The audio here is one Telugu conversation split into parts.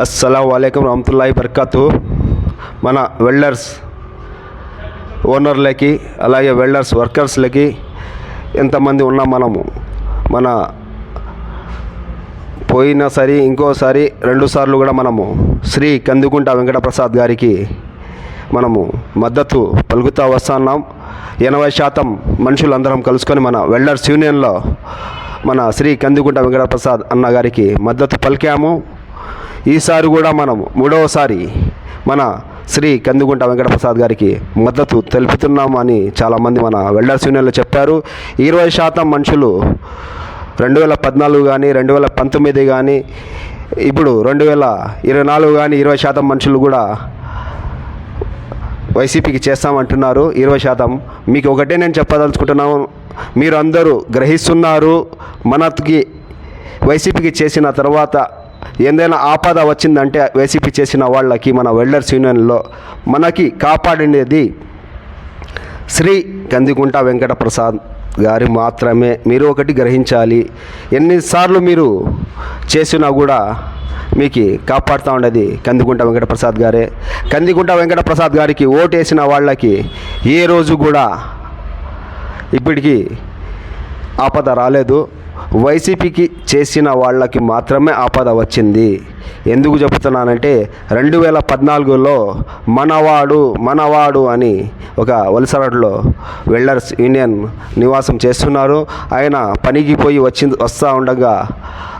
అస్సలం వాలేకం రహమతుల్లాhi బర్కాతు మన వెల్డర్స్ ఓనర్లకి అలాగే వెల్డర్స్ వర్కర్స్లకి ఎంతమంది ఉన్నాం మనము మన పోయిన సరి ఇంకోసారి రెండు సార్లు కూడా మనము శ్రీ కందుకుంట వెంకటప్రసాద్ గారికి మనము మద్దతు పలుకుతూ వస్తున్నాం ఎనభై శాతం మనుషులందరం కలుసుకొని మన వెల్డర్స్ యూనియన్లో మన శ్రీ కందుకుంట వెంకటప్రసాద్ అన్న గారికి మద్దతు పలికాము. ఈసారి కూడా మనం మూడవసారి మన శ్రీ కందుగుంట వెంకటప్రసాద్ గారికి మద్దతు తెలుపుతున్నామని అని చాలామంది మన వెల్డర్స్ యూనియన్లో చెప్పారు. ఇరవై శాతం మనుషులు రెండు వేల పద్నాలుగు కానీ రెండు వేల పంతొమ్మిది కానీ ఇప్పుడు రెండు వేల ఇరవై నాలుగు కానీ ఇరవై శాతం మనుషులు కూడా వైసీపీకి చేస్తామంటున్నారు. ఇరవై శాతం మీకు ఒకటే నేను చెప్పదలుచుకుంటున్నాను. మీరు అందరూ గ్రహిస్తున్నారు మనకి వైసీపీకి చేసిన తర్వాత ఏదైనా ఆపద వచ్చిందంటే వైసీపీ చేసిన వాళ్ళకి మన వెల్డర్స్ యూనియన్లో మనకి కాపాడినది శ్రీ కందికుంట వెంకటప్రసాద్ గారి మాత్రమే. మీరు ఒకటి గ్రహించాలి. ఎన్నిసార్లు మీరు చేసినా కూడా మీకు కాపాడుతూ ఉండేది కందిగుంట వెంకటప్రసాద్ గారే. కందిగుంట వెంకటప్రసాద్ గారికి ఓటేసిన వాళ్ళకి ఏ రోజు కూడా ఇప్పటికీ ఆపద రాలేదు. వైసీపీకి చేసిన వాళ్ళకి మాత్రమే ఆపద వచ్చింది. ఎందుకు చెబుతున్నానంటే రెండు వేల పద్నాలుగులో మనవాడు మనవాడు అని ఒక వలసరాడులో వెల్డర్స్ యూనియన్ నివాసం చేస్తున్నారు. ఆయన పనికి పోయి వచ్చి వస్తూ ఉండగా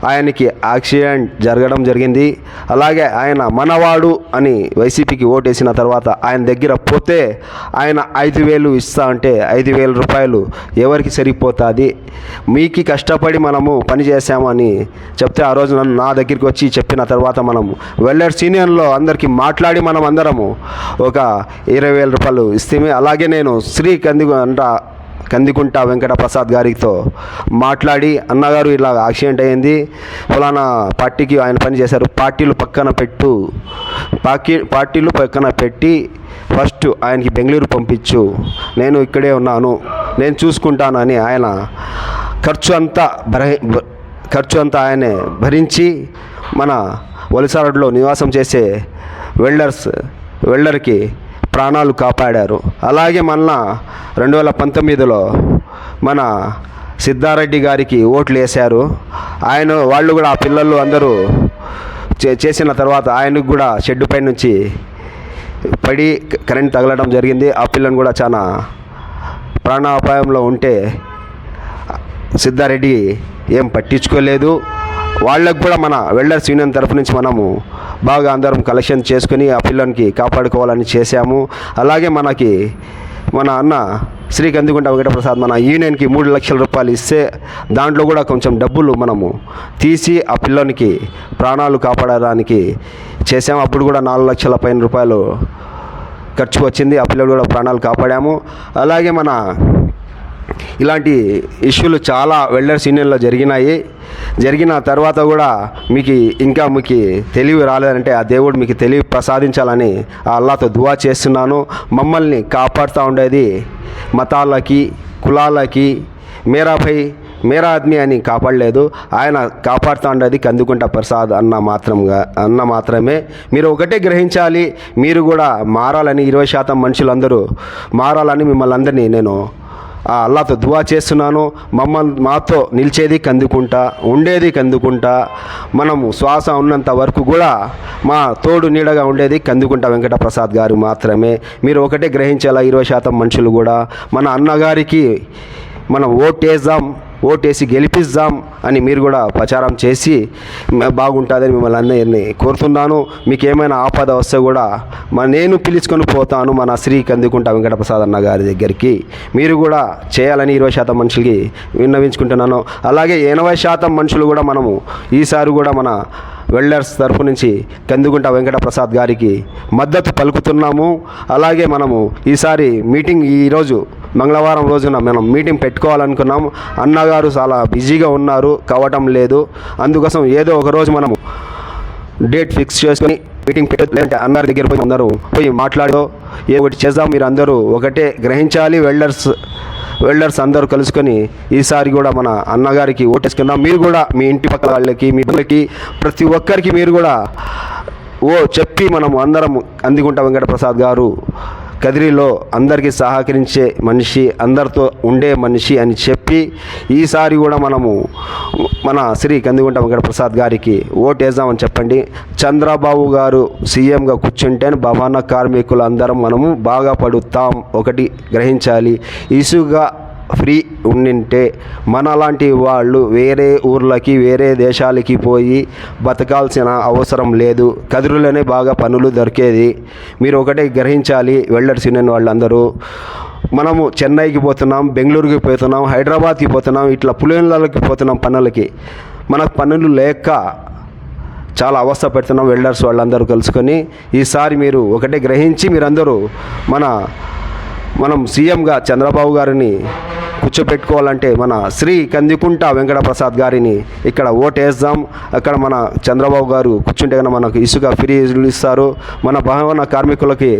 ఆయనకి యాక్సిడెంట్ జరగడం జరిగింది. అలాగే ఆయన మనవాడు అని వైసీపీకి ఓటేసిన తర్వాత ఆయన దగ్గర పోతే ఆయన ఐదు వేలు ఇస్తా అంటే ఐదు వేల రూపాయలు ఎవరికి సరిపోతుంది? మీకు కష్టపడి మనము పని చేసామని చెప్తే ఆ రోజు నన్ను నా దగ్గరికి వచ్చి చెప్పిన తర్వాత మనం వెల్లర్ సీనియర్లో అందరికీ మాట్లాడి మనం అందరము ఒక ఇరవై వేల రూపాయలు ఇస్తే అలాగే నేను శ్రీ కంది అంట కందికుంట వెంకటప్రసాద్ గారితో మాట్లాడి అన్నగారు ఇలా యాక్సిడెంట్ అయ్యింది ఫలానా పార్టీకి ఆయన పని చేశారు. పార్టీలు పక్కన పెట్టు. పార్టీ పార్టీలు పక్కన పెట్టి ఫస్ట్ ఆయనకి బెంగళూరు పంపించు. నేను ఇక్కడే ఉన్నాను. నేను చూసుకుంటాను అని ఆయన ఖర్చు అంతా భర ఖర్చు అంతా ఆయనే భరించి మన వలసారోడ్లో నివాసం చేసే వెల్డర్స్ వెల్డర్కి ప్రాణాలు కాపాడారు. అలాగే మళ్ళా రెండు వేల పంతొమ్మిదిలో మన సిద్ధారెడ్డి గారికి ఓట్లు వేశారు. ఆయన వాళ్ళు కూడా ఆ పిల్లలు అందరూ చే- చేసిన తర్వాత ఆయనకు కూడా షెడ్డు పై నుంచి పడి కరెంట్ తగలడం జరిగింది. ఆ పిల్లని కూడా చాలా ప్రాణాపాయంలో ఉంటే సిద్ధారెడ్డి ఏం పట్టించుకోలేదు. వాళ్ళకు కూడా మన వెల్డర్స్ యూనియన్ తరఫు నుంచి మనము బాగా అందరం కలెక్షన్ చేసుకుని ఆ పిల్లలకి కాపాడుకోవాలని చేశాము. అలాగే మనకి మన అన్న శ్రీ కందికుంట వెంకటప్రసాద్ మన యూనియన్కి మూడు లక్షల రూపాయలు ఇస్తే దాంట్లో కూడా కొంచెం డబ్బులు మనము తీసి ఆ పిల్లోనికి ప్రాణాలు కాపాడడానికి చేసాము అప్పుడు కూడా నాలుగు లక్షల పైన రూపాయలు ఖర్చు వచ్చింది. ఆ పిల్లలు కూడా ప్రాణాలు కాపాడాము. అలాగే మన ఇలాంటి ఇష్యూలు చాలా వెల్డర్స్ యూనియన్లో జరిగినాయి. జరిగిన తర్వాత కూడా మీకు ఇంకా మీకు తెలివి రాలేదంటే ఆ దేవుడు మీకు తెలివి ప్రసాదించాలని ఆ అల్లాతో దువా చేస్తున్నాను. మమ్మల్ని కాపాడుతూ ఉండేది మతాలకి కులాలకి మేరాపై మేరా ఆద్మీ అని కాపాడలేదు. ఆయన కాపాడుతూ ఉండేది కందుకుంట ప్రసాద్ అన్న మాత్రంగా అన్న మాత్రమే. మీరు ఒకటే గ్రహించాలి మీరు కూడా మారాలని ఇరవై శాతం మనుషులందరూ మారాలని మిమ్మల్ని అందరినీ నేను ఆ అల్లాతో దువా చేస్తున్నాను. మమ్మల్ని మాతో నిలిచేది కందుకుంటా ఉండేది కందుకుంటా. మనము శ్వాస ఉన్నంత వరకు కూడా మా తోడు నీడగా ఉండేది కందుకుంటా వెంకటప్రసాద్ గారు మాత్రమే. మీరు ఒకటే గ్రహించేలా? ఇరవై శాతం మనుషులు కూడా. మన అన్నగారికి మనం ఓటేద్దాం ఓటేసి గెలిపిద్దాం అని మీరు కూడా ప్రచారం చేసి బాగుంటుందని మిమ్మల్ని అందరినీ కోరుతున్నాను. మీకు ఏమైనా ఆపద వస్తే కూడా మా నేను పిలుచుకొని పోతాను మన శ్రీ కందికుంట వెంకటప్రసాద్ అన్న గారి దగ్గరికి. మీరు కూడా చేయాలని ఇరవై శాతం మనుషులకి విన్నవించుకుంటున్నాను. అలాగే ఎనభై శాతం మనుషులు కూడా మనము ఈసారి కూడా మన వెల్డర్స్ తరఫు నుంచి కందుకుంట వెంకటప్రసాద్ గారికి మద్దతు పలుకుతున్నాము. అలాగే మనము ఈసారి మీటింగ్ ఈరోజు మంగళవారం రోజున మనం మీటింగ్ పెట్టుకోవాలనుకున్నాం అన్నగారు చాలా బిజీగా ఉన్నారు కావటం లేదు. అందుకోసం ఏదో ఒక రోజు మనము డేట్ ఫిక్స్ చేసుకొని మీటింగ్ పెట్ట అన్నారు దగ్గర పోయి అందరూ పోయి మాట్లాడో ఏ ఒకటి చేద్దాం. మీరు అందరూ ఒకటే గ్రహించాలి. వెల్డర్స్ వెల్డర్స్ అందరూ కలుసుకొని ఈసారి కూడా మన అన్నగారికి ఓటేసుకుందాం. మీరు కూడా మీ ఇంటి పక్కల వాళ్ళకి మీ పిల్లలకి ప్రతి ఒక్కరికి మీరు కూడా ఓ చెప్పి మనం అందరం అందిగుంట వెంకటప్రసాద్ గారు కదిరిలో అందరికీ సహకరించే మనిషి అందరితో ఉండే మనిషి అని చెప్పి ఈసారి కూడా మనము మన శ్రీ కందిగుంట వెంకటప్రసాద్ గారికి ఓటేద్దామని చెప్పండి. చంద్రబాబు గారు సీఎంగా కూర్చుంటే భవన కార్మికులు అందరం మనము బాగా పడుతాం ఒకటి గ్రహించాలి. ఇసుగా ఫ్రీ ఉండింటే మనలాంటి వాళ్ళు వేరే ఊర్లకి వేరే దేశాలకి పోయి బతకాల్సిన అవసరం లేదు. కదురులోనే బాగా పనులు దొరికేది. మీరు ఒకటే గ్రహించాలి వెల్డర్స్ యూనియన్ వాళ్ళందరూ. మనము చెన్నైకి పోతున్నాం బెంగళూరుకి పోతున్నాం హైదరాబాద్కి పోతున్నాం ఇట్లా పులివెందులకి పోతున్నాం పనులకి. మనకు పనులు లేక చాలా అవస్థ పెడుతున్నాం వెల్డర్స్ వాళ్ళందరూ కలుసుకొని. ఈసారి మీరు ఒకటే గ్రహించి మీరందరూ మన మనం సీఎంగా చంద్రబాబు గారిని కూర్చోపెట్టుకోవాలంటే మన శ్రీ కందికుంట వెంకటప్రసాద్ గారిని ఇక్కడ ఓటేద్దాం. అక్కడ మన చంద్రబాబు గారు కూర్చుంటే కనుక మనకు ఇసుక ఫ్రీ ఇస్తారు. మన భవన కార్మికులకి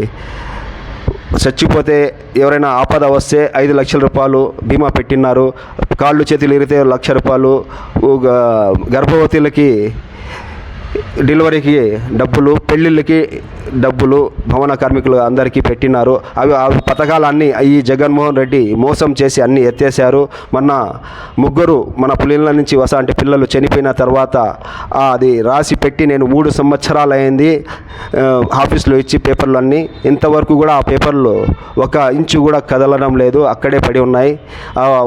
చచ్చిపోతే ఎవరైనా ఆపద వస్తే ఐదు లక్షల రూపాయలు బీమా పెట్టినారు కాళ్ళు చేతులు ఇరిగితే లక్ష రూపాయలు. గర్భవతులకి డెలివరీకి డబ్బులు పెళ్ళిళ్ళకి డబ్బులు భవన కార్మికులు అందరికీ పెట్టినారు. అవి ఆ పథకాలన్నీ ఈ జగన్మోహన్ రెడ్డి మోసం చేసి అన్నీ ఎత్తేసారు మన ముగ్గురు మన పులిల నుంచి వస అంటే పిల్లలు చనిపోయిన తర్వాత అది రాసి పెట్టి నేను మూడు సంవత్సరాలు అయింది ఆఫీస్లో ఇచ్చి పేపర్లు అన్నీ ఇంతవరకు కూడా ఆ పేపర్లు ఒక ఇంచు కూడా కదలడం లేదు అక్కడే పడి ఉన్నాయి.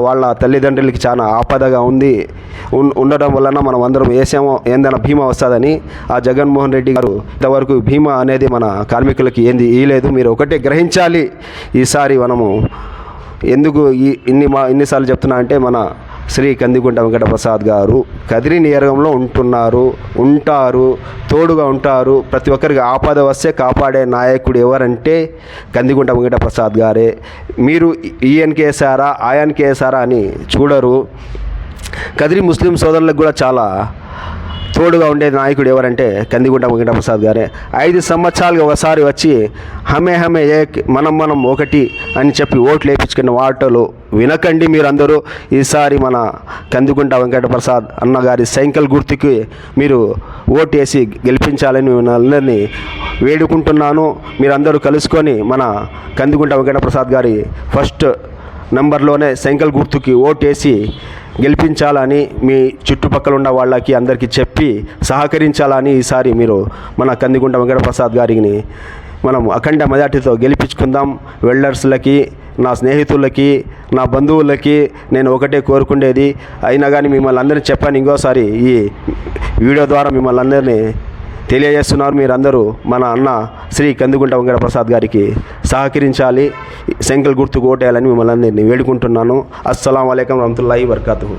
వాళ్ళ తల్లిదండ్రులకి చాలా ఆపదగా ఉంది. ఉండడం వలన మనం అందరం వేసామో ఏందైనా భీమా వస్తుందని ఆ జగన్మోహన్ రెడ్డి గారు ఇంతవరకు భీమా అనేది మన కార్మికులకి ఏంది? ఇయలేదు మీరు ఒకటే గ్రహించాలి. ఈసారి మనము ఎందుకు ఈ ఇన్ని మా ఇన్నిసార్లు చెప్తున్నా అంటే మన శ్రీ కందిగుంట వెంకటప్రసాద్ గారు కదిరి నియర్గంలో ఉంటున్నారు ఉంటారు తోడుగా ఉంటారు. ప్రతి ఒక్కరికి ఆపద వస్తే కాపాడే నాయకుడు ఎవరంటే కందిగుంట వెంకటప్రసాద్ గారే. మీరు ఈయనకేసారా వేసారా అని చూడరు. కదిరి ముస్లిం సోదరులకు కూడా చాలా తోడుగా ఉండే నాయకుడు ఎవరంటే కందిగుంట వెంకటప్రసాద్ గారే. ఐదు సంవత్సరాలుగా ఒకసారి వచ్చి హమే హమే ఏక్ మనం మనం ఒకటి అని చెప్పి ఓట్లు వేయించుకున్న వాటలు వినకండి మీరందరూ. ఈసారి మన కందిగుంట వెంకటప్రసాద్ అన్నగారి సైకిల్ గుర్తుకి మీరు ఓటేసి గెలిపించాలని మిమ్మల్ని వేడుకుంటున్నాను. మీరందరూ కలుసుకొని మన కందిగుంట వెంకటప్రసాద్ గారి ఫస్ట్ నెంబర్లోనే సైకిల్ గుర్తుకి ఓటేసి గెలిపించాలని మీ చుట్టుపక్కల ఉన్న వాళ్ళకి అందరికీ చెప్పి సహకరించాలని ఈసారి మీరు మన కందిగుంట వెంకటప్రసాద్ గారిని మనం అఖండ మెజార్టీతో గెలిపించుకుందాం. వెల్డర్స్లకి నా స్నేహితులకి నా బంధువులకి నేను ఒకటే కోరుకునేది అయినా కానీ మిమ్మల్ని అందరినీ చెప్పాను ఇంకోసారి ఈ వీడియో ద్వారా మిమ్మల్ని అందరినీ తెలియజేస్తున్నారు మీరందరూ మన అన్న శ్రీ కందుగుంట వెంకటప్రసాద్ గారికి సహకరించాలి. శంకల్ గుర్తు కోటేయాలని మిమ్మల్ని అందరినీ వేడుకుంటున్నాను. అస్సలం అయికం రహమతుల్లాhi వర్కాతు